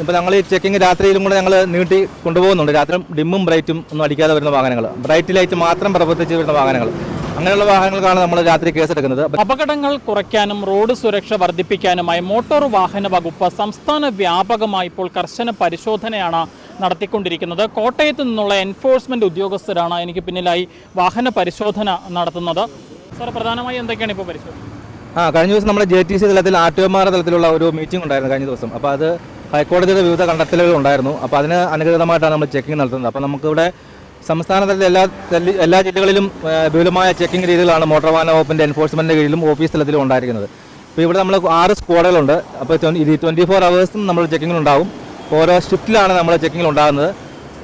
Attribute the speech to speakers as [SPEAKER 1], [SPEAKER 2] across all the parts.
[SPEAKER 1] ഇപ്പോൾ ഞങ്ങൾ ഈ ചെക്കിങ് രാത്രിയിലും കൂടെ ഞങ്ങൾ നീട്ടി കൊണ്ടുപോകുന്നുണ്ട്. രാത്രി ഡിമ്മും ബ്രൈറ്റും ഒന്നും അടിക്കാതെ വരുന്ന വാഹനങ്ങൾ ബ്രൈറ്റ് ലൈറ്റ് മാത്രം പ്രവർത്തിച്ച് വരുന്ന വാഹനങ്ങൾ അങ്ങനെയുള്ള വാഹനങ്ങൾക്കാണ് നമ്മൾ രാത്രി കേസെടുക്കുന്നത്
[SPEAKER 2] അപകടങ്ങൾ കുറയ്ക്കാനും റോഡ് സുരക്ഷ വർദ്ധിപ്പിക്കാനുമായി മോട്ടോർ വാഹന വകുപ്പ് സംസ്ഥാന വ്യാപകമായി ഇപ്പോൾ കർശന പരിശോധനയാണ് നടത്തിക്കൊണ്ടിരിക്കുന്നത്. കോട്ടയത്ത് നിന്നുള്ള എൻഫോഴ്സ്മെന്റ് ഉദ്യോഗസ്ഥരാണ് എനിക്ക് പിന്നിലായി വാഹന പരിശോധന നടത്തുന്നത്. സാർ പ്രധാനമായി എന്തൊക്കെയാണ് ഇപ്പോൾ പരിശോധന?
[SPEAKER 1] ആ കഴിഞ്ഞ ദിവസം നമ്മുടെ ജെ ടി സി തലത്തിൽ ആർ ടി തലത്തിലുള്ള ഒരു മീറ്റിംഗ് ഉണ്ടായിരുന്നു കഴിഞ്ഞ ദിവസം. അപ്പോൾ അത് ഹൈക്കോടതിയുടെ വിവിധ കണ്ടെത്തലുകൾ ഉണ്ടായിരുന്നു. അപ്പോൾ അതിന് അനുഗതമായിട്ടാണ് നമ്മൾ ചെക്കിംഗ് നടത്തുന്നത്. അപ്പോൾ നമുക്കിവിടെ സംസ്ഥാന എല്ലാ എല്ലാ ജില്ലകളിലും വിപുലമായ ചെക്കിംഗ് രീതികളാണ് മോട്ടോർ വാഹന വകുപ്പിന്റെ എൻഫോഴ്സ്മെന്റിന്റെ കീഴിലും ഓഫീസ് തലത്തിലും ഉണ്ടായിരിക്കുന്നത്. അപ്പോൾ ഇവിടെ നമ്മൾ ആറ് സ്ക്വാഡുകളുണ്ട്. അപ്പോൾ ഇത് ട്വന്റി ഫോർ അവേഴ്സും നമ്മൾ ചെക്കിങ്ങിലുണ്ടാവും ഓരോ ഷിഫ്റ്റിലാണ് നമ്മൾ ചെക്കിങ്ങിൽ ഉണ്ടാകുന്നത്.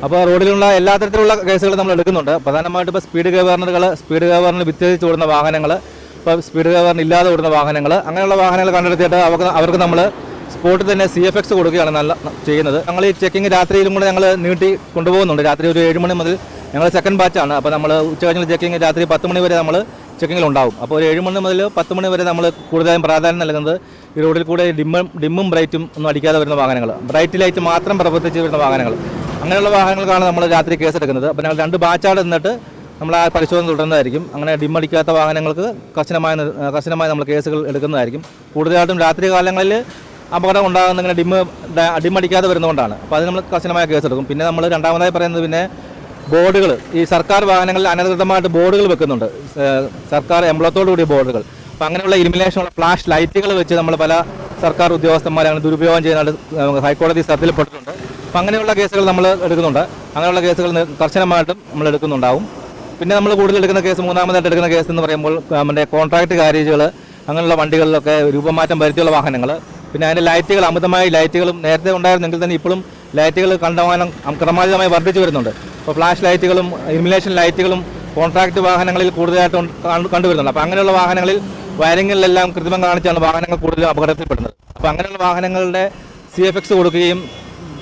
[SPEAKER 1] അപ്പോൾ റോഡിലുള്ള എല്ലാ തരത്തിലുള്ള കേസുകൾ നമ്മൾ എടുക്കുന്നുണ്ട്. പ്രധാനമായിട്ട് ഇപ്പോൾ സ്പീഡ് ഗവർണറുകൾ സ്പീഡ് ഗവർണർ വിച്ഛേദിച്ച് ഓടുന്ന വാഹനങ്ങൾ ഇപ്പോൾ സ്പീഡ് ഗവർണർ ഇല്ലാതെ ഓടുന്ന വാഹനങ്ങൾ അങ്ങനെയുള്ള വാഹനങ്ങൾ കണ്ടെടുത്തിട്ട് അവർക്ക് അവർക്ക് നമ്മൾ സ്പോട്ടിൽ തന്നെ സി എഫ് എക്സ് കൊടുക്കുകയാണ് നല്ല ചെയ്യുന്നത്. ഞങ്ങൾ ഈ ചെക്കിങ് രാത്രിയിലും കൂടെ ഞങ്ങൾ നീട്ടി കൊണ്ടുപോകുന്നുണ്ട്. രാത്രി ഒരു ഏഴ് മണി മുതൽ ഞങ്ങൾ സെക്കൻഡ് ബാച്ചാണ് അപ്പോൾ നമ്മൾ ഉച്ച കഴിഞ്ഞ് ചെക്കിങ് രാത്രി പത്ത് മണി വരെ നമ്മൾ ചെക്കിങ്ങിലുണ്ടാവും അപ്പോൾ ഒരു ഏഴ് മണി മുതൽ പത്ത് മണി വരെ നമ്മൾ കൂടുതലായും പ്രാധാന്യം നൽകുന്നത് ഈ റോഡിൽ കൂടെ ഡിമ്മും ഡിമ്മും ബ്രൈറ്റും ഒന്നും അടിക്കാതെ വരുന്ന വാഹനങ്ങൾ ബ്രൈറ്റ് ലൈറ്റ് മാത്രം പ്രവർത്തിച്ച് വരുന്ന വാഹനങ്ങൾ അങ്ങനെയുള്ള വാഹനങ്ങൾക്കാണ് നമ്മൾ രാത്രി കേസ് എടുക്കുന്നത്. അപ്പോൾ ഞങ്ങൾ രണ്ട് ബാച്ചാട് നിന്നിട്ട് നമ്മൾ ആ പരിശോധന തുടരുന്നതായിരിക്കും അങ്ങനെ ഡിമ്മടിക്കാത്ത വാഹനങ്ങൾക്ക് കർശനമായ കർശനമായി നമ്മൾ കേസുകൾ എടുക്കുന്നതായിരിക്കും. കൂടുതലായിട്ടും രാത്രി കാലങ്ങളിൽ അപകടം ഉണ്ടാകുന്ന ഇങ്ങനെ ഡിമ്മ് അടിമടിക്കാതെ വരുന്നതുകൊണ്ടാണ്. അപ്പോൾ അത് നമ്മൾ കർശനമായ കേസെടുക്കും പിന്നെ നമ്മൾ രണ്ടാമതായി പറയുന്നത് പിന്നെ ബോർഡുകൾ. ഈ സർക്കാർ വാഹനങ്ങളിൽ അനധികൃതമായിട്ട് ബോർഡുകൾ വെക്കുന്നുണ്ട്. സർക്കാർ എംബ്ലത്തോടു കൂടിയ ബോർഡുകൾ. അപ്പോൾ അങ്ങനെയുള്ള ഇലിമിനേഷനുള്ള ഫ്ലാഷ് ലൈറ്റുകൾ വെച്ച് നമ്മൾ പല സർക്കാർ ഉദ്യോഗസ്ഥന്മാരെ അങ്ങനെ ദുരുപയോഗം ചെയ്യുന്നതായിട്ട് ഹൈക്കോടതി ശ്രദ്ധയിൽപ്പെട്ടിട്ടുണ്ട് അപ്പോൾ അങ്ങനെയുള്ള കേസുകൾ നമ്മൾ എടുക്കുന്നുണ്ട്. അങ്ങനെയുള്ള കേസുകൾ കർശനമായിട്ടും നമ്മൾ എടുക്കുന്നുണ്ടാവും. പിന്നെ നമ്മൾ കൂടുതൽ എടുക്കുന്ന കേസ് മൂന്നാമതായിട്ട് എടുക്കുന്ന കേസ് എന്ന് പറയുമ്പോൾ നമ്മുടെ കോൺട്രാക്ട് കാര്യേജുകൾ അങ്ങനെയുള്ള വണ്ടികളിലൊക്കെ രൂപമാറ്റം വരുത്തിയുള്ള വാഹനങ്ങൾ പിന്നെ അതിന്റെ ലൈറ്റുകൾ അമിതമായ ലൈറ്റുകളും നേരത്തെ ഉണ്ടായിരുന്നെങ്കിൽ തന്നെ ഇപ്പോഴും ലൈറ്റുകൾ കണ്ടമാനം ക്രമാതീതമായി വർദ്ധിച്ചു വരുന്നുണ്ട്. അപ്പോൾ ഫ്ലാഷ് ലൈറ്റുകളും ഇലുമിനേഷൻ ലൈറ്റുകളും കോൺട്രാക്ട് വാഹനങ്ങളിൽ കൂടുതലായിട്ട് കണ്ടുവരുന്നുണ്ട്. അപ്പോൾ അങ്ങനെയുള്ള വാഹനങ്ങളിൽ വയറിങ്ങിലെല്ലാം കൃത്രിമം കാണിച്ചാണ് വാഹനങ്ങൾ കൂടുതലും അപകടത്തിൽപ്പെടുന്നത്. അപ്പോൾ അങ്ങനെയുള്ള വാഹനങ്ങളുടെ സി എഫ് എക്സ് കൊടുക്കുകയും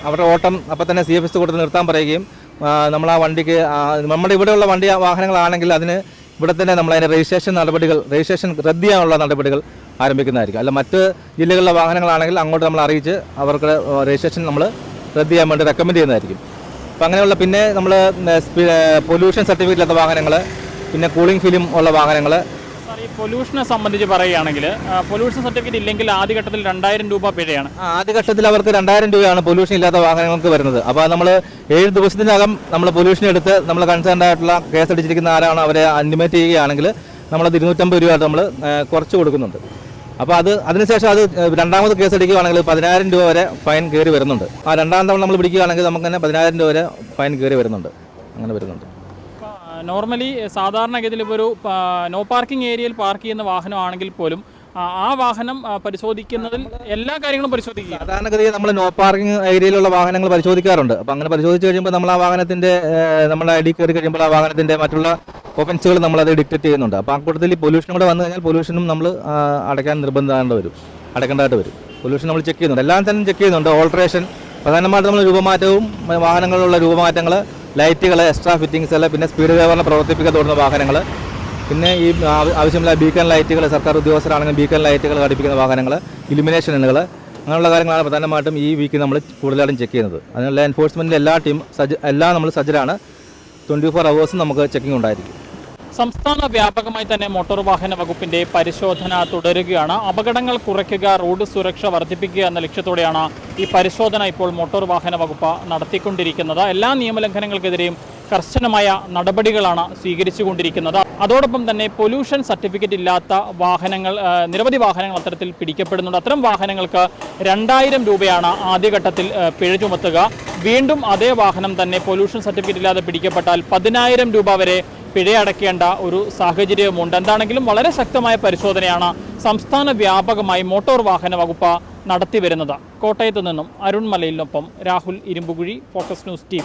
[SPEAKER 1] അവരുടെ ഓട്ടം അപ്പോൾ തന്നെ സി എഫ് എക്സ് കൊടുത്ത് നിർത്താൻ പറയുകയും നമ്മൾ ആ വണ്ടിക്ക് നമ്മുടെ ഇവിടെയുള്ള വണ്ടി വാഹനങ്ങളാണെങ്കിൽ അതിന് ഇവിടെ തന്നെ നമ്മൾ രജിസ്ട്രേഷൻ നടപടികൾ രജിസ്ട്രേഷൻ റദ്ദ് ചെയ്യാനുള്ള നടപടികൾ ആരംഭിക്കുന്നതായിരിക്കും. അല്ല മറ്റ് ജില്ലകളിലെ വാഹനങ്ങളാണെങ്കിൽ അങ്ങോട്ട് നമ്മൾ അറിയിച്ച് അവർക്ക് രജിസ്ട്രേഷൻ നമ്മൾ റദ്ദ് ചെയ്യാൻ വേണ്ടി റെക്കമെൻഡ് ചെയ്യുന്നതായിരിക്കും. അപ്പോൾ അങ്ങനെയുള്ള പിന്നെ നമ്മൾ പൊല്യൂഷൻ സർട്ടിഫിക്കറ്റ് ഇല്ലാത്ത വാഹനങ്ങൾ പിന്നെ കൂളിംഗ് ഫിലിം ഉള്ള വാഹനങ്ങൾ.
[SPEAKER 2] ഈ പൊല്യൂഷനെ സംബന്ധിച്ച് പറയുകയാണെങ്കിൽ പൊല്യൂഷൻ സർട്ടിഫിക്കറ്റ് ഇല്ലെങ്കിൽ ആദ്യഘട്ടത്തിൽ രണ്ടായിരം രൂപ പിഴയാണ്.
[SPEAKER 1] ആ, ആദ്യഘട്ടത്തിൽ അവർക്ക് രണ്ടായിരം രൂപയാണ് പൊല്യൂഷൻ ഇല്ലാത്ത വാഹനങ്ങൾക്ക് വരുന്നത്. അപ്പോൾ നമ്മൾ ഏഴ് ദിവസത്തിനകം നമ്മൾ പൊല്യൂഷൻ എടുത്ത് നമ്മൾ കൺസേൺ ആയിട്ടുള്ള കേസ് അടിച്ചിരിക്കുന്ന ആരാണ് അവരെ അന്റിമേറ്റ് ചെയ്യുകയാണെങ്കിൽ നമ്മളത് ഇരുന്നൂറ്റമ്പത് രൂപ നമ്മൾ കുറച്ച് കൊടുക്കുന്നുണ്ട്. അപ്പോൾ അത് അതിനുശേഷം അത് രണ്ടാമത് കേസ് എടുക്കുകയാണെങ്കിൽ പതിനായിരം രൂപ വരെ ഫൈൻ കയറി വരുന്നുണ്ട്. ആ രണ്ടാം തവണ നമ്മൾ പിടിക്കുകയാണെങ്കിൽ നമുക്ക് തന്നെ പതിനായിരം രൂപ വരെ ഫൈൻ കയറി വരുന്നുണ്ട്. അങ്ങനെ വരുന്നുണ്ട്.
[SPEAKER 2] നോർമലി സാധാരണഗതിയിൽ ഇപ്പോൾ ഒരു നോ പാർക്കിംഗ് ഏരിയയിൽ പാർക്ക് ചെയ്യുന്ന വാഹനമാണെങ്കിൽ പോലും ആ, വാഹനം പരിശോധിക്കുന്നതിൽ എല്ലാ കാര്യങ്ങളും പരിശോധിക്കുക.
[SPEAKER 1] സാധാരണഗതിയിൽ നമ്മൾ നോ പാർക്കിംഗ് ഏരിയയിലുള്ള വാഹനങ്ങൾ പരിശോധിക്കാറുണ്ട്. അപ്പോൾ അങ്ങനെ പരിശോധിച്ച് കഴിയുമ്പോൾ നമ്മൾ ആ വാഹനത്തിന്റെ നമ്മുടെ ഐ ഡി കയറി കഴിയുമ്പോൾ ആ വാഹനത്തിന്റെ മറ്റുള്ള ഒഫൻസുകൾ നമ്മളത് ഡിക്റ്റേറ്റ് ചെയ്യുന്നുണ്ട്. അപ്പോൾ ആ കൂട്ടത്തിൽ പൊല്യൂഷൻ കൂടെ വന്നു കഴിഞ്ഞാൽ പൊല്യൂഷനും നമ്മൾ അടയ്ക്കാൻ നിർബന്ധമായിട്ട് വരും. അടയ്ക്കേണ്ടതായിട്ട് വരും. പൊല്യൂഷൻ നമ്മൾ ചെക്ക് ചെയ്യുന്നുണ്ട്. എല്ലാം തന്നെ ചെക്ക് ചെയ്യുന്നുണ്ട്. ഓൾട്രേഷൻ പ്രധാനമായിട്ട് നമ്മൾ രൂപമാറ്റവും വാഹനങ്ങളിലുള്ള രൂപമാറ്റങ്ങൾ ലൈറ്റുകൾ എക്സ്ട്രാ ഫിറ്റിങ്സ് പിന്നെ സ്പീഡ് ഗവർണർ പ്രവർത്തിപ്പിക്കാൻ തുടങ്ങുന്ന വാഹനങ്ങൾ പിന്നെ ഈ ആവശ്യമുള്ള ബീക്കൺ ലൈറ്റുകൾ സർക്കാർ ഉദ്യോഗസ്ഥരാണെങ്കിൽ ബീക്കൺ ലൈറ്റുകൾ ഘടിപ്പിക്കുന്ന വാഹനങ്ങൾ ഇലുമിനേഷനുകൾ അങ്ങനെയുള്ള കാര്യങ്ങളാണ് പ്രധാനമായിട്ടും ഈ വീക്ക് നമ്മൾ കൂടുതലായിട്ടും ചെക്ക് ചെയ്യുന്നത്. അതിനുള്ള എൻഫോഴ്സ്മെന്റിന്റെ എല്ലാ ടീം സജ്ജ എല്ലാം നമ്മൾ സജ്ജരാണ്. ട്വന്റി ഫോർ അവേഴ്സും നമുക്ക് ചെക്കിംഗ് ഉണ്ടായിരിക്കും.
[SPEAKER 2] സംസ്ഥാന വ്യാപകമായി തന്നെ മോട്ടോർ വാഹന വകുപ്പിന്റെ പരിശോധന തുടരുകയാണ്. അപകടങ്ങൾ കുറയ്ക്കുക റോഡ് സുരക്ഷ വർദ്ധിപ്പിക്കുക എന്ന ലക്ഷ്യത്തോടെയാണ് ഈ പരിശോധന ഇപ്പോൾ മോട്ടോർ വാഹന വകുപ്പ് നടത്തിക്കൊണ്ടിരിക്കുന്നത്. എല്ലാ നിയമലംഘനങ്ങൾക്കെതിരെയും കർശനമായ നടപടികളാണ് സ്വീകരിച്ചുകൊണ്ടിരിക്കുന്നത്. അതോടൊപ്പം തന്നെ പൊല്യൂഷൻ സർട്ടിഫിക്കറ്റ് ഇല്ലാത്ത വാഹനങ്ങൾ നിരവധി വാഹനങ്ങൾ അത്തരത്തിൽ പിടിക്കപ്പെടുന്നുണ്ട്. അത്തരം വാഹനങ്ങൾക്ക് രണ്ടായിരം രൂപയാണ് ആദ്യഘട്ടത്തിൽ പിഴ ചുമത്തുക. വീണ്ടും അതേ വാഹനം തന്നെ പൊല്യൂഷൻ സർട്ടിഫിക്കറ്റ് ഇല്ലാതെ പിടിക്കപ്പെട്ടാൽ പതിനായിരം രൂപ വരെ പിഴയടക്കേണ്ട ഒരു സാഹചര്യമുണ്ട് എന്താണെങ്കിലും വളരെ ശക്തമായ പരിശോധനയാണ് സംസ്ഥാന വ്യാപകമായി മോട്ടോർ വാഹന വകുപ്പ് നടത്തിവരുന്നത്. കോട്ടയത്തു നിന്നും അരുൺമലയിലൊപ്പം Rahul Irumbukuzhi focus news T